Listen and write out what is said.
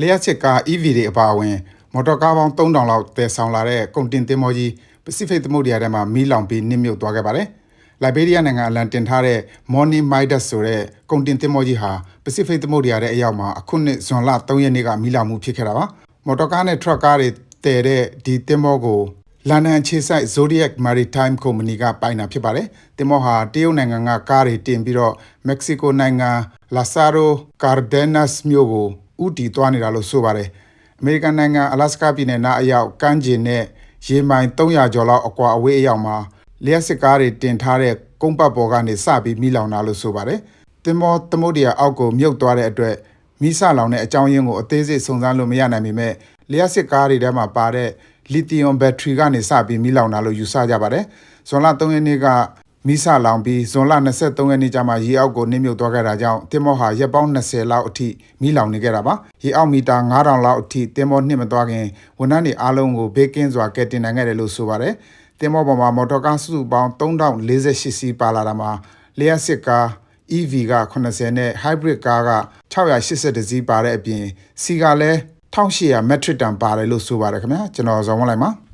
လျှက်စစ်ကား EV တွေအပါအဝင် မော်တော်ကားပေါင်း3000လောက်တည်ဆောင်လာတဲ့ကုန်တင်သင်္ဘောကြီးပစိဖိတ်သမုဒ္ဒရာထဲမှာမီးလောင်ပြီးနစ်မြုပ်သွားခဲ့ပါတယ်။လိုက်ဘေးရီးယားနိုင်ငံအလံတင်ထားတဲ့ Morning Midas ဆိုတဲ့ကုန်တင်သင်္ဘောကြီးဟာပစိဖိတ်သမုဒ္ဒရာထဲအရောက်မှာအခုနှစ်ဇွန်လ3ရက်နေ့ကမီးလောင်မှုဖြစ်ခဲ့တာပါ။မော်တော်ကားနဲ့ထရပ်ကားတွေတည်တဲ့ဒီသင်္ဘောကိုလန်ဒန်အခြေစိုက် Zodiac Maritime Company ကပိုင်တာဖြစ်ပါတယ်။တင်မောဟာတရုတ်နိုင်ငံကကားတွေတင်ပြီးတော့မက္ကဆီကိုနိုင်ငံ Lazaro Cardenas မြို့ကို ဥတီသွားနေတာလို့ဆိုပါတယ်။အမေရိကန်နိုင်ငံအလာစကာပြည်နယ်နားအရောက်ကမ်းခြေနဲ့ရေမိုင်300ကျော်လောက်အကွာအဝေးအရောက်မှာလျှက်စစ်ကားတွေတင်ထားတဲ့ကုန်းပတ်ပေါ်ကနေစပြီးမိလောင်တာလို့ဆိုပါတယ်။တင်မောသမုဒ္ဒရာအောက်ကိုမြုပ်သွားတဲ့အတွက်မိဆလောင်တဲ့အကြောင်းရင်းကိုအသေးစိတ်စုံစမ်းလို့မရနိုင်ပေမဲ့လျှက်စစ်ကားတွေထဲမှာပါတဲ့လီသီယွမ်ဘက်ထရီကနေစပြီးမိလောင်တာလို့ယူဆကြပါတယ်။ဇွန်လ3ရက်နေ့က မိဆလောင်ပြီးဇွန်လ23ရက်နေ့ကျမှရေအောက်ကိုနစ်မြုပ်သွားခဲ့တာကြောင့်တင်မောဟာရက်ပေါင်း20လောက်အထိမိလောင်နေခဲ့တာပါ။ရေအောက်မီတာ9000လောက်အထိတင်မောနှစ်မသွားခင်ဝန်ထမ်းတွေအားလုံးကိုဘေးကင်းစွာကယ်တင်နိုင်ခဲ့တယ်လို့ဆိုပါတယ်။တင်မောပေါ်မှာမော်တော်ကားစုစုပေါင်း3048စီးပါလာတာမှာလျှက်စစ်ကား EV က80နဲ့ hybrid ကားက680စီးပါတဲ့အပြင်စီကလည်း1800 metric ton ပါတယ်လို့ဆိုပါတယ်ခင်ဗျာကျွန်တော်ဇော်ဝန်းလိုက်ပါ